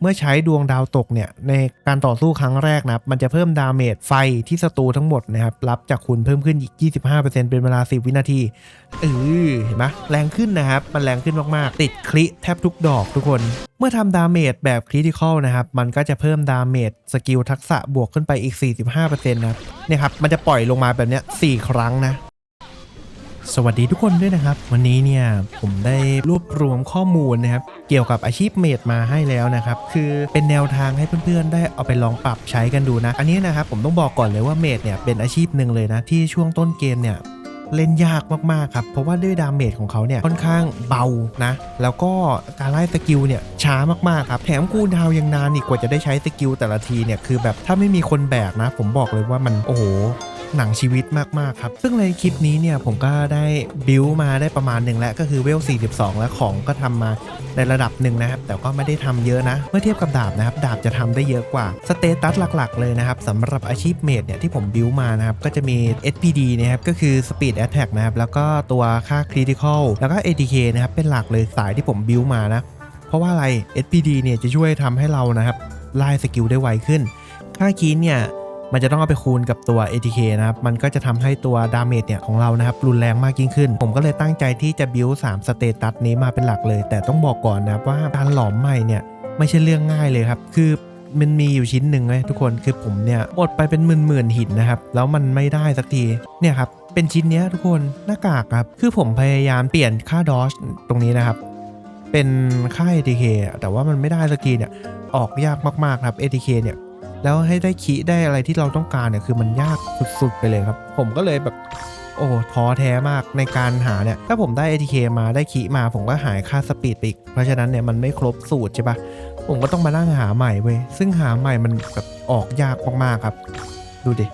เมื่อใช้ดวงดาวตกเนี่ยในการต่อสู้ครั้งแรกนะครับมันจะเพิ่มดาเมจไฟที่ศัตรูทั้งหมดนะครับรับจากคุณเพิ่มขึ้นอีก 25%เป็นเวลา 10 วินาทีเออเห็นไหมแรงขึ้นนะครับ มันแรงขึ้นมากๆ ติดคลิแทบทุกดอกทุกคน เมื่อทำดาเมจแบบคริติคอลนะครับ มันก็จะเพิ่มดาเมจสกิลทักษะบวกขึ้นไปอีก 45%นะครับเนี่ยครับมันจะปล่อยลงมาแบบเนี้ย4ครั้งนะ สวัสดีทุกคนด้วยนะครับ วันนี้เนี่ยผมได้รวบรวมข้อมูลนะครับเกี่ยวกับอาชีพเมดมาให้แล้วนะครับ คือเป็นแนวทางให้เพื่อนๆ ได้เอาไปลองปรับใช้กันดูนะ อันนี้นะครับผมต้องบอกก่อนเลยว่าเมดเนี่ยเป็นอาชีพหนึ่งเลยนะที่ช่วงต้นเกมเนี่ยเล่นยากมากๆครับ เพราะว่าด้วยดาเมจของเขาเนี่ยค่อนข้างเบานะ แล้วก็การไล่สกิลเนี่ยช้ามากๆครับ แถมคูดาวยังนานอีกกว่าจะได้ใช้สกิลแต่ละทีเนี่ยคือแบบถ้าไม่มีคนแบกนะ ผมบอกเลยว่ามันโอ้โห หนังชีวิตมากๆครับ ซึ่งในคลิปนี้เนี่ยผมก็ได้บิวมาได้ประมาณหนึ่งแล้วก็คือเวล 42 แล้วของก็ทำมาในระดับหนึ่งนะครับ แต่ก็ไม่ได้ทำเยอะนะ เมื่อเทียบกับดาบนะครับ ดาบจะทำได้เยอะกว่า สเตตัสหลักๆ เลยนะครับสำหรับอาชีพเมดเนี่ยที่ผมบิวมานะครับ ก็จะมี SPD นะครับ ก็คือ Speed Attack นะครับ แล้วก็ตัวค่า Critical แล้วก็ ATK นะครับ เป็นหลักเลยสายที่ผมบิวมานะ เพราะว่าอะไร SPD เนี่ยจะช่วยทำให้เรานะครับไล่สกิลได้ไวขึ้นค่าคีนเนี่ย มันจะต้องเอาไปคูณกับตัว ATK นะครับ มันก็จะทำให้ตัวดาเมจเนี่ยของเรานะครับรุนแรงมากยิ่งขึ้น ผมก็เลยตั้งใจที่จะบิว3สเตตัสนี้มาเป็นหลักเลย แต่ต้องบอกก่อนนะครับว่าการหลอมใหม่เนี่ยไม่ใช่เรื่องง่ายเลยครับ คือมันมีอยู่ชิ้นหนึ่งเลยทุกคนคือผมเนี่ยหมดไปเป็นหมื่นๆหินนะครับ แล้วมันไม่ได้สักทีเนี่ยครับเป็นชิ้นเนี้ยทุกคนหน้ากากครับ คือผมพยายามเปลี่ยนค่าดอชตรงนี้นะครับ เป็นค่า ATK แต่ว่ามันไม่ได้สักทีเนี่ยออกยากมากๆครับ ATK เนี่ย แล้วให้ได้คีได้อะไรที่เราต้องการเนี่ยคือมันยากสุดๆไปเลยครับ ผมก็เลยแบบโอ้ท้อแท้มากในการหาเนี่ย ถ้าผมได้ ATK มาได้คีมา ผมก็หายค่าสปีดไปอีก เพราะฉะนั้นเนี่ยมันไม่ครบสูตรใช่ปะผมก็ต้องมานั่งหาใหม่เว้ยซึ่งหาใหม่มันแบบออกยากมากๆครับ ดูดิ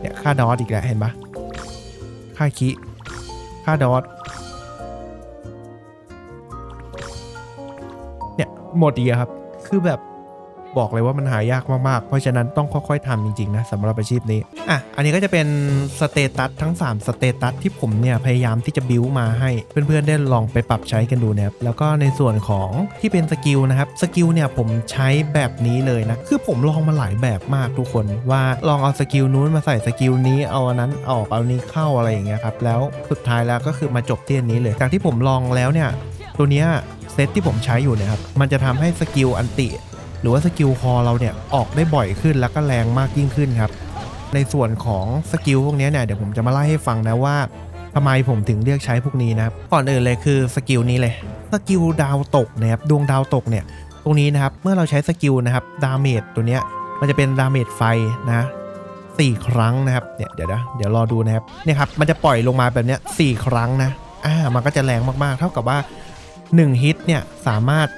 เนี่ยค่าดอทอีกแล้วเห็นปะค่าคีค่าดอทเนี่ยหมดอีกครับ คือแบบ บอกเลยว่ามันหายากมากๆ เพราะฉะนั้นต้องค่อยๆทำจริงๆนะสำหรับอาชีพนี้อะอันนี้ก็จะเป็นสเตตัสทั้ง 3 สเตตัสที่ผมเนี่ยพยายามที่จะบิวมาให้เพื่อนๆได้ลองไปปรับใช้กันดูนะครับแล้วก็ในส่วนของที่เป็นสกิลนะครับสกิลเนี่ยผมใช้แบบนี้เลยนะคือผมลองมาหลายแบบมากทุกคนว่าลองเอาสกิลนู้นมาใส่สกิลนี้เอาอันนั้นออกเอานี้เข้าอะไรอย่างเงี้ยครับแล้วสุดท้ายแล้วก็คือมาจบที่อันนี้เลย จากที่ผมลองแล้วเนี่ยตัวเนี้ยเซตที่ผมใช้อยู่เนี่ยครับมันจะทำให้สกิลอันติ หรือว่าสกิลคอเราเนี่ยออกได้บ่อยขึ้นแล้วก็แรงมากยิ่งขึ้นครับ ในส่วนของสกิลพวกนี้เนี่ยเดี๋ยวผมจะมาไล่ให้ฟังนะว่าทำไมผมถึงเลือกใช้พวกนี้นะครับก่อนอื่นเลยคือสกิลนี้เลยสกิลดาวตกนะครับดวงดาวตกเนี่ยตรงนี้นะครับเมื่อเราใช้สกิลนะครับดาเมจตัวเนี้ยมันจะเป็นดาเมจไฟนะสี่ครั้งนะครับเนี่ยเดี๋ยวนะเดี๋ยวรอดูนะครับเนี่ยครับมันจะปล่อยลงมาแบบเนี้ยสี่ครั้งนะอ่ามันก็จะแรงมากๆ เท่ากับว่า 1 ฮิตเนี่ยสามารถ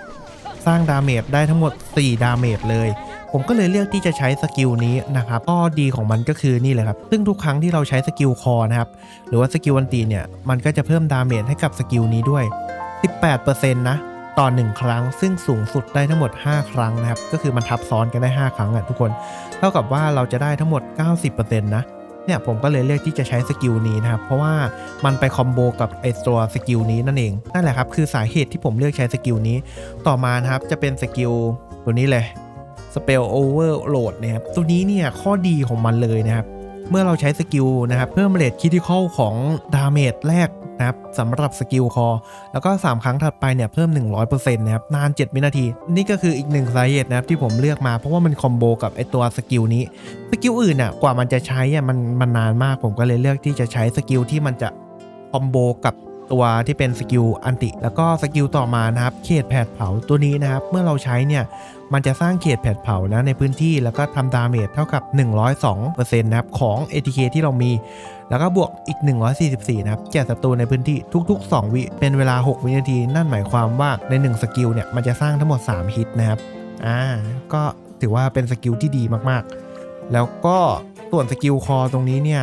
สร้างดาเมจได้ทั้งหมด 4 ดาเมจเลย ผมก็เลยเลือกที่จะใช้สกิลนี้นะครับข้อดีของมันก็คือนี่เลยครับ ซึ่งทุกครั้งที่เราใช้สกิลคอนะครับ หรือว่าสกิลอันตีเนี่ย มันก็จะเพิ่มดาเมจให้กับสกิลนี้ด้วย 18%นะต่อ 1 ครั้ง ซึ่งสูงสุดได้ทั้งหมด 5 ครั้งนะครับ ก็คือมันทับซ้อนกันได้ 5 ครั้งอะทุกคน เท่ากับว่าเราจะได้ทั้งหมด 90%นะ เนี่ยผมก็เลยเลือกที่จะใช้สกิลนี้นะครับ เพราะว่ามันไปคอมโบกับไอตัวสกิลนี้นั่นเอง นั่นแหละครับคือสาเหตุที่ผมเลือกใช้สกิลนี้ ต่อมานะครับจะเป็นสกิลตัวนี้เลย Spell Overload นะครับตัวนี้เนี่ยข้อดีของมันเลยนะครับ เมื่อเราใช้สกิลนะครับเพิ่มเรทคิทิคอลของดาเมจแรก นะครับสำหรับสกิลคอแล้วก็ 3 ครั้งถัดไปเนี่ยเพิ่ม 100%นะครับนาน 7 วินาที นี่ก็คืออีกหนึ่งสาเหตุนะครับที่ผมเลือกมาเพราะว่ามันคอมโบกับไอตัวสกิลนี้สกิลอื่นอะกว่ามันจะใช้อะมันมันนานมากผมก็เลยเลือกที่จะใช้สกิลที่มันจะคอมโบกับ ตัวที่เป็นสกิลอันติ แล้วก็สกิลต่อมานะครับเขตแผดเผาตัวนี้นะครับเมื่อเราใช้เนี่ยมันจะสร้างเขตแผดเผานะในพื้นที่แล้วก็ทำดาเมจเท่ากับ 102%นะครับของ ATK ที่เรามี แล้วก็บวกอีก 144 นะครับแก่ศัตรูในพื้นที่ทุก ๆ 2 วิเป็นเวลา 6 วินาที นั่นหมายความว่าใน 1 สกิลเนี่ยมันจะสร้างทั้งหมด 3 ฮิตนะครับอ่าก็ถือว่าเป็นสกิลที่ดีมากๆ แล้วก็ส่วนสกิลคอตรงนี้เนี่ย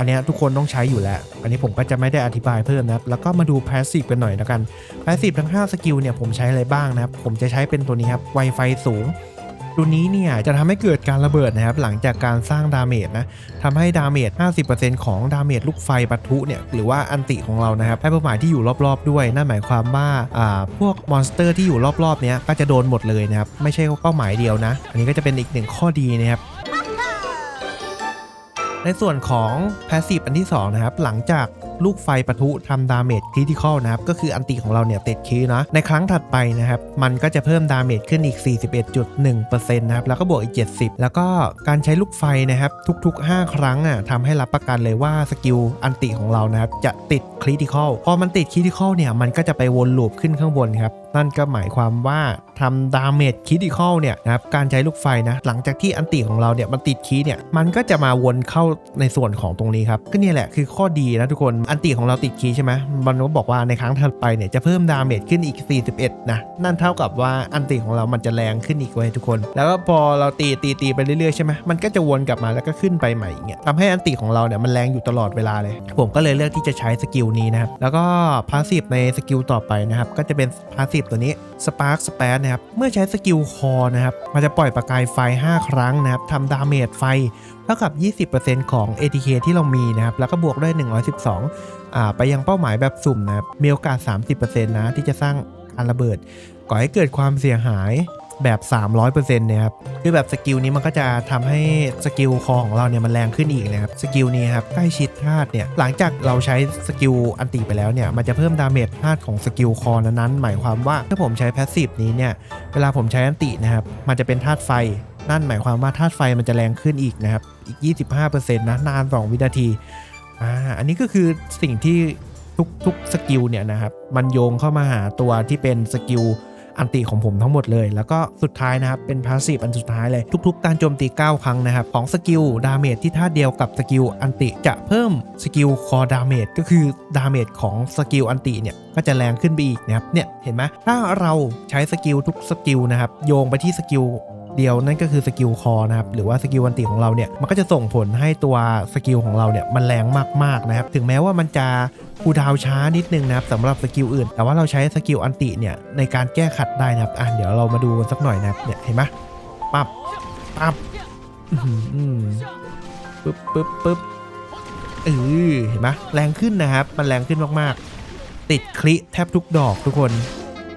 อันนี้ทุกคนต้องใช้อยู่แล้ว อันนี้ผมก็จะไม่ได้อธิบายเพิ่มนะครับ แล้วก็มาดู p a s s i v e กันหน่อยแล้วกัน p a s s i v e ทั้ง 5 สกิลเนี่ยผมใช้อะไรบ้างนะครับ ผมจะใช้เป็นตัวนี้ครับ Wi-Fi สูง ตัวนี้เนี่ยจะทำให้เกิดการระเบิดนะครับ หลังจากการสร้างดาเมจนะทำให้ดาเมจ 50%ของดาเมจลูกไฟปะทุเนี่ย หรือว่าอันติของเรานะครับ ให้เป้าหมายที่อยู่รอบๆด้วย นั่นหมายความว่า อ่า พวกมอนสเตอร์ที่อยู่รอบๆเนี้ยก็จะโดนหมดเลยนะครับ ไม่ใช่เป้าหมายเดียวนะ อันนี้ก็จะเป็นอีกหนึ่งข้อดีนะครับ ในส่วนของ Passive อันที่2นะครับหลังจากลูกไฟปะทุทำดาเมจคริติคอลนะครับก็คืออันติของเราเนี่ยติดคีย์นะในครั้งถัดไปนะครับมันก็จะเพิ่มดาเมจขึ้นอีก 41.1%นะครับแล้วก็บวกอีก 70 แล้วก็การใช้ลูกไฟนะครับทุกๆ 5 ครั้งอะทำให้รับประกันเลยว่าสกิลอันติของเรานะครับจะติดคริติคอลพอมันติดคริติคอลเนี่ยมันก็จะไปวนลูปขึ้นข้างบนครับ นั่นก็หมายความว่าทำดาเมจคริติคอลเนี่ยนะครับการใช้ลูกไฟนะ หลังจากที่อันติของเราเนี่ยมันติดคีย์เนี่ยมันก็จะมาวนเข้าในส่วนของตรงนี้ครับก็เนี่ยแหละคือข้อดีนะทุกคนอันติของเราติดคีย์ใช่ไหมมันก็บอกว่าในครั้งถัดไปเนี่ยจะเพิ่มดาเมจขึ้นอีก 41 นะ นั่นเท่ากับว่าอันติของเรามันจะแรงขึ้นอีกเว้ยทุกคน แล้วก็พอเราตีตีตีไปเรื่อยๆใช่ไหมมันก็จะวนกลับมาแล้วก็ขึ้นไปใหม่อย่างเงี้ยทำให้อันติของเราเนี่ยมันแรงอยู่ตลอดเวลาเลย ผมก็เลยเลือกที่จะใช้สกิลนี้นะครับแล้วก็พาสซีฟในสกิลต่อไปนะครับก็จะเป็นพาสซีฟตัวนี้ Spark s p a นะครับ เมื่อใช้สกิลคอนะครับ มันจะปล่อยประกายไฟ 5 ครั้งนะครับทำดาเมจไฟเท่ากับ 20%ของ ATK ที่เรามีนะครับ แล้วก็บวกด้วย 112อ่าไปยังเป้าหมายแบบสุ่มนะครับ มีโอกาส 30%นะที่จะสร้างการระเบิด ก่อให้เกิดความเสียหาย แบบ 300%เนี่ยครับคือแบบสกิลนี้มันก็จะทำให้สกิลคอของเราเนี่ยมันแรงขึ้นอีกนะครับสกิลนี้ครับใกล้ชิดธาตุเนี่ยหลังจากเราใช้สกิลอันติไปแล้วเนี่ยมันจะเพิ่มดาเมจธาตุของสกิลคอนั้นๆหมายความว่าถ้าผมใช้แพสซีฟนี้เนี่ยเวลาผมใช้อันตินะครับมันจะเป็นธาตุไฟนั่นหมายความว่าธาตุไฟมันจะแรงขึ้นอีกนะครับอีก 25%นะนาน 2 วินาทีอ่าอันนี้ก็คือสิ่งที่ทุกทุกสกิลเนี่ยนะครับมันโยงเข้ามาหาตัวที่เป็นสกิล อันตีของผมทั้งหมดเลย แล้วก็สุดท้ายนะครับ เป็นพาสซีฟอันสุดท้ายเลย ทุกๆ การโจมตี 9 ครั้งนะครับ ของสกิลดาเมจที่ท่าเดียวกับสกิลอันติจะเพิ่มสกิลคอดาเมจก็คือดาเมจของสกิลอันติเนี่ยก็จะแรงขึ้นไปอีกนะครับเนี่ยเห็นไหมถ้าเราใช้สกิลทุกสกิลนะครับโยงไปที่สกิล เดียวนั่นก็คือสกิลคอนะครับหรือว่าสกิลวันติของเราเนี่ยมันก็จะส่งผลให้ตัวสกิลของเราเนี่ยมันแรงมากๆนะครับถึงแม้ว่ามันจะคูดาวช้านิดนึงนะครับสำหรับสกิลอื่น แต่ว่าเราใช้สกิลอันติเนี่ยในการแก้ขัดได้นะครับอะเดี๋ยวเรามาดูกันสักหน่อยนะครับเนี่ยเห็นไหมปั๊บปับปึ๊บปึ๊บปึ๊บเออเห็นไหมแรงขึ้นนะครับ มันแรงขึ้นมากๆ ติดคลิแทบทุกดอกทุกคน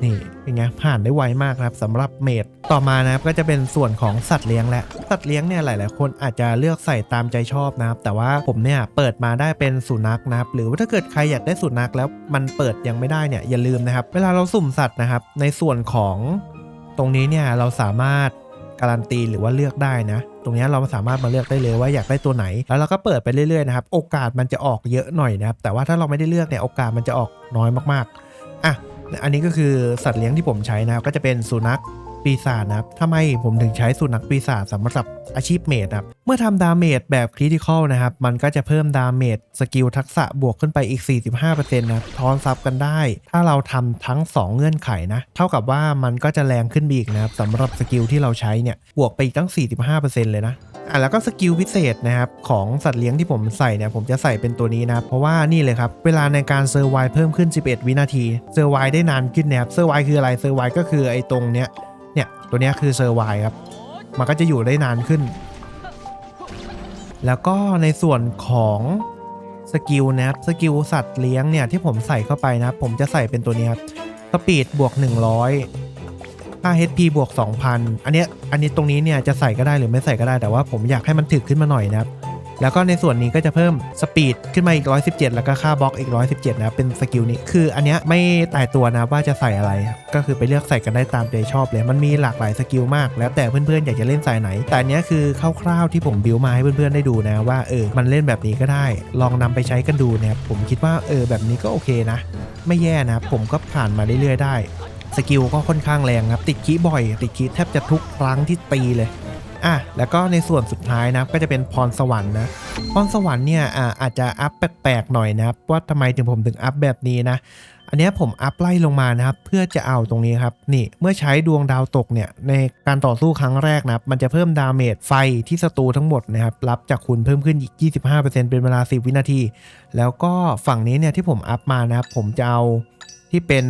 นี่ เป็นไงผ่านได้ไวมากนะครับสำหรับเมดต่อมานะครับก็จะเป็นส่วนของสัตว์เลี้ยงแหละสัตว์เลี้ยงเนี่ยหลาย ๆ คนอาจจะเลือกใส่ตามใจชอบนะครับ แต่ว่าผมเนี่ยเปิดมาได้เป็นสุนัขนะครับ หรือว่าถ้าเกิดใครอยากได้สุนัขแล้วมันเปิดยังไม่ได้เนี่ยอย่าลืมนะครับ เวลาเราสุ่มสัตว์นะครับ ในส่วนของตรงนี้เนี่ยเราสามารถการันตีหรือว่าเลือกได้นะ ตรงนี้เราสามารถมาเลือกได้เลยว่าอยากได้ตัวไหน แล้วเราก็เปิดไปเรื่อย ๆ นะครับ โอกาสมันจะออกเยอะหน่อยนะครับ แต่ว่าถ้าเราไม่ได้เลือกเนี่ยโอกาสมันจะออกน้อยมากๆ อันนี้ก็คือสัตว์เลี้ยงที่ผมใช้นะครับ ก็จะเป็นสุนัขปีศาจนะครับทำไมผมถึงใช้สุนัขปีศาจสำหรับอาชีพเมดครับ เมื่อทำดาเมจแบบคริติคอลนะครับ มันก็จะเพิ่มดาเมจสกิลทักษะบวกขึ้นไปอีก 45%นะทอนซับกันได้ ถ้าเราทำทั้ง 2 เงื่อนไขนะ เท่ากับว่ามันก็จะแรงขึ้นอีกนะครับสำหรับสกิลที่เราใช้เนี่ย บวกไปอีกตั้ง 45%เลยนะ อะแล้วก็สกิลพิเศษนะครับของสัตว์เลี้ยงที่ผมใส่เนี่ยผมจะใส่เป็นตัวนี้นะครับเพราะว่านี่เลยครับเวลาในการเซอร์ไวเพิ่มขึ้น 11 วินาทีเซอร์ไวได้นานขึ้นนะครับเซอร์ไวคืออะไรเซอร์ไวก็คือไอ้ตรงเนี้ยเนี่ยตัวเนี้ยคือเซอร์ไวครับมันก็จะอยู่ได้นานขึ้น แล้วก็ในส่วนของสกิลนะครับสกิลสัตว์เลี้ยงเนี่ยที่ผมใส่เข้าไปนะครับผมจะใส่เป็นตัวนี้ครับสปีดบวก 100 ค่า HP บวก 2,000 อันเนี้ยอันนี้ตรงนี้เนี่ยจะใส่ก็ได้หรือไม่ใส่ก็ได้แต่ว่าผมอยากให้มันถึกขึ้นมาหน่อยนะครับแล้วก็ในส่วนนี้ก็จะเพิ่มสปีดขึ้นมาอีก 117 แล้วก็ค่าบล็อกอีก 117 นะครับเป็นสกิลนี้ คืออันเนี้ยไม่ตายตัวนะว่าจะใส่อะไร ก็คือไปเลือกใส่กันได้ตามใจชอบเลย มันมีหลากหลายสกิลมาก แล้วแต่เพื่อนๆ อยากจะเล่นสายไหน แต่เนี้ยคือคร่าวๆที่ผมบิวมาให้เพื่อนๆ ได้ดูนะว่าเออ มันเล่นแบบนี้ก็ได้ ลองนำไปใช้กันดูนะครับ ผมคิดว่าเออแบบนี้ก็โอเคนะ ไม่แย่นะ ผมก็ผ่านมาเรื่อยๆ ได้ สกิลก็ค่อนข้างแรงครับ ติดคีบ่อย ติดคีแทบจะทุกครั้งที่ตีเลยอะแล้วก็ในส่วนสุดท้ายนะครับก็จะเป็นพรสวรรค์นะพรสวรรค์เนี่ยอ่าอาจจะอัพแปลกๆหน่อยนะครับว่าทำไมถึงผมถึงอัพแบบนี้นะอันนี้ผมอัพไล่ลงมานะครับเพื่อจะเอาตรงนี้ครับนี่เมื่อใช้ดวงดาวตกเนี่ยในการต่อสู้ครั้งแรกนะครับมันจะเพิ่มดาเมจไฟที่ศัตรูทั้งหมดนะครับรับจากคุณเพิ่มขึ้นอีก 25%เป็นเวลา 10 วินาที แล้วก็ฝั่งนี้เนี่ยที่ผมอัพมานะครับผมจะเอาที่เป็น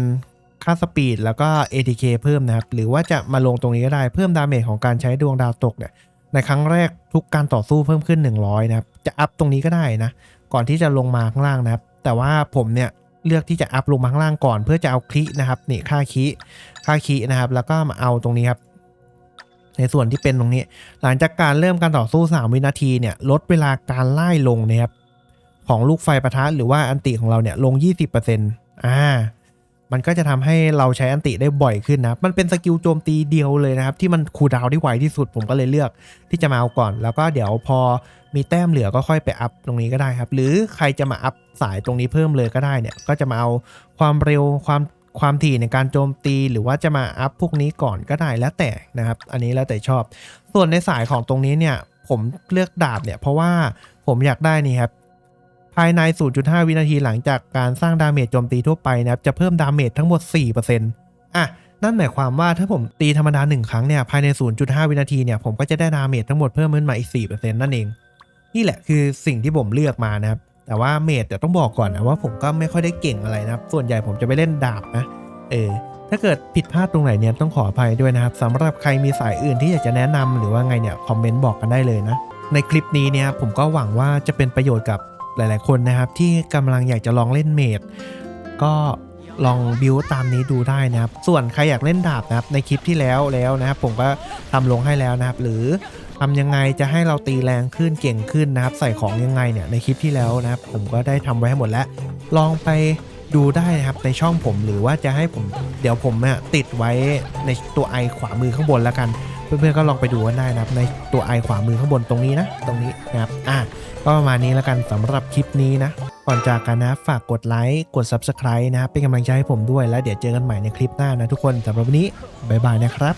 ค่าสปีดแล้วก็ ATK เพิ่มนะครับ หรือว่าจะมาลงตรงนี้ก็ได้เพิ่มดาเมจของการใช้ดวงดาวตกเนี่ยในครั้งแรกทุกการต่อสู้เพิ่มขึ้น 100 นะครับ จะอัพตรงนี้ก็ได้นะ ก่อนที่จะลงมาข้างล่างนะครับ แต่ว่าผมเนี่ยเลือกที่จะอัพลงมาข้างล่างก่อน เพื่อจะเอาคลินะครับนี่ค่าคีค่าคีนะครับ แล้วก็มาเอาตรงนี้ครับ ในส่วนที่เป็นตรงนี้ หลังจากการเริ่มการต่อสู้ 3 วินาทีเนี่ยลดเวลาการไล่ลงนะครับของลูกไฟประทะหรือว่าอันติของเราเนี่ยลง 20%อ่า มันก็จะทำให้เราใช้อันติได้บ่อยขึ้นนะมันเป็นสกิลโจมตีเดียวเลยนะครับ ที่มันคูดาวได้ไวที่สุดผมก็เลยเลือกที่จะมาเอาก่อน แล้วก็เดี๋ยวพอมีแต้มเหลือก็ค่อยไปอัพตรงนี้ก็ได้ครับ หรือใครจะมาอัพสายตรงนี้เพิ่มเลยก็ได้เนี่ยก็จะมาเอาความเร็วความความถี่ในการโจมตีหรือว่าจะมาอัพพวกนี้ก่อนก็ได้แล้วแต่นะครับ อันนี้แล้วแต่ชอบ ส่วนในสายของตรงนี้เนี่ยผมเลือกดาบเนี่ยเพราะว่าผมอยากได้นี่ครับ ภายใน 0.5 วินาทีหลังจากการสร้างดาเมจโจมตีทั่วไปนะครับ จะเพิ่มดาเมจทั้งหมด 4%อะ นั่นหมายความว่าถ้าผมตีธรรมดา 1 ครั้งเนี่ย ภายใน 0.5 วินาทีเนี่ย ผมก็จะได้ดาเมจทั้งหมดเพิ่มขึ้นมาอีก 4%นั่นเอง นี่แหละคือสิ่งที่ผมเลือกมานะครับ แต่ว่าเมจเดี๋ยวต้องบอกก่อนนะว่าผมก็ไม่ค่อยได้เก่งอะไรนะครับ ส่วนใหญ่ผมจะไปเล่นดาบนะ เออ ถ้าเกิดผิดพลาดตรงไหนเนี่ยต้องขออภัยด้วยนะครับสำหรับใครมีสายอื่นที่อยากจะแนะนำหรือว่าไงเนี่ย คอมเมนต์บอกกันได้เลยนะ ในคลิปนี้เนี่ยผมก็หวังว่าจะเป็นประโยชน์กับ หลายๆ คนนะครับที่กำลังอยากจะลองเล่นเมดก็ลองบิวตามนี้ดูได้นะครับ ส่วนใครอยากเล่นดาบนะครับในคลิปที่แล้วแล้วนะครับ ผมก็ทำลงให้แล้วนะครับ หรือทำยังไงจะให้เราตีแรงขึ้นเก่งขึ้นนะครับ ใส่ของยังไงเนี่ยในคลิปที่แล้วนะครับ ผมก็ได้ทำไว้ให้หมดแล้ว ลองไปดูได้นะครับในช่องผมหรือว่าจะให้ผมเดี๋ยวผมเนี่ยติดไว้ในตัวไอขวามือข้างบนแล้วกัน เพื่อนๆก็ลองไปดูกันได้นะครับ ในตัวไอขวามือข้างบนตรงนี้นะ ตรงนี้นะครับอะ ก็ประมาณนี้แล้วกันสำหรับคลิปนี้นะ ก่อนจากกันนะฝากกดไลค์กด Subscribe นะครับเป็นกำลังใจให้ผมด้วยแล้วเดี๋ยวเจอกันใหม่ในคลิปหน้านะทุกคนสำหรับวันนี้บ๊ายบายนะครับ